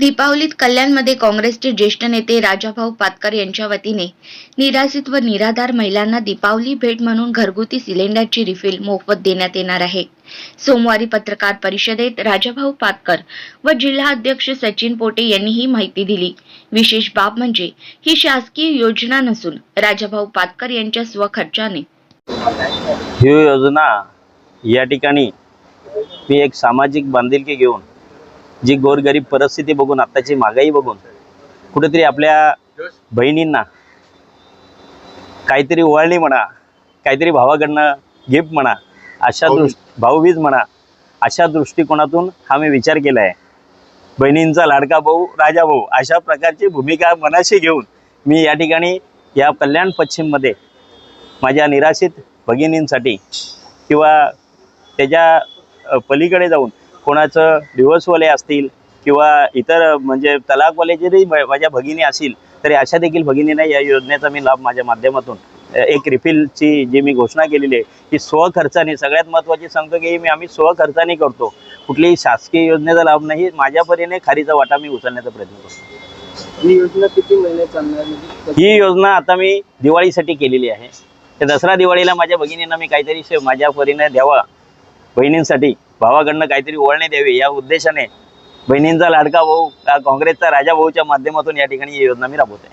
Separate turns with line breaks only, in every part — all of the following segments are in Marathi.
दीपावलीत कल्याणमध्ये काँग्रेसचे ज्येष्ठ नेते राजाभाऊ पातकर यांच्या वतीने निरासित व निराधार महिलांना दीपावली भेट म्हणून घरगुती सिलेंडरची रिफिल मोफत देण्यात येणार आहे. सोमवारी पत्रकार परिषदेत राजाभाऊ पातकर व जिल्हा अध्यक्ष सचिन पोटे यांनी ही माहिती दिली. विशेष बाब म्हणजे ही शासकीय योजना नसून राजाभाऊ पातकर यांच्या स्वखर्चाने
ही योजना या ठिकाणी मी एक सामाजिक बांधिलकी घेऊन जी गोरगरीब परिस्थिती बघून आत्ताची महागाई बघून कुठेतरी आपल्या बहिणींना काहीतरी ओवाळणी म्हणा काहीतरी भावाकडनं गिफ्ट म्हणा अशा दृष् भाऊबीज म्हणा अशा दृष्टिकोनातून हा मी विचार केला आहे बहिणींचा लाडका भाऊ राजा भाऊ अशा प्रकारची भूमिका मनाशी घेऊन मी या ठिकाणी या कल्याण पश्चिममध्ये माझ्या निराशित भगिनींसाठी किंवा त्याच्या पलीकडे जाऊन कोणाचं दिवसवाले असतील किंवा इतर म्हणजे तलाकवाले जरी माझ्या भगिनी असतील तरी अशा देखील भगिनींना या योजनेचा मी लाभ माझ्या माध्यमातून एक रिफिलची जी मी घोषणा केलेली आहे की स्वखर्चाने सगळ्यात महत्त्वाची सांगतो की मी आम्ही स्वखर्चाने करतो. कुठलीही शासकीय योजनेचा लाभ नाही माझ्या परीने खारीचा वाटा मी उचलण्याचा प्रयत्न करतो.
ही योजना किती महिने चालणार
ही योजना आता मी दिवाळीसाठी केलेली आहे. तर दसरा दिवाळीला माझ्या भगिनींना मी काहीतरी माझ्या परीने द्यावा बहिणींसाठी. भावाकडनं काहीतरी ओळणे द्यावी या उद्देशाने बहिणींचा लाडका भाऊ काँग्रेसचा राजा भाऊच्या माध्यमातून या ठिकाणी ही योजना मी राबवत.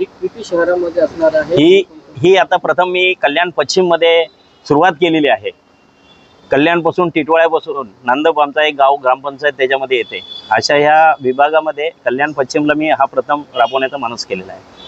ही शहरामध्ये असणार आहे?
ही ही आता प्रथम मी कल्याण पश्चिममध्ये सुरुवात केलेली आहे. कल्याणपासून टिटवाळ्यापासून नांदप आमचा एक गाव ग्रामपंचायत त्याच्यामध्ये येते. अशा ह्या विभागामध्ये कल्याण पश्चिमला मी हा प्रथम राबवण्याचा मानस केलेला आहे.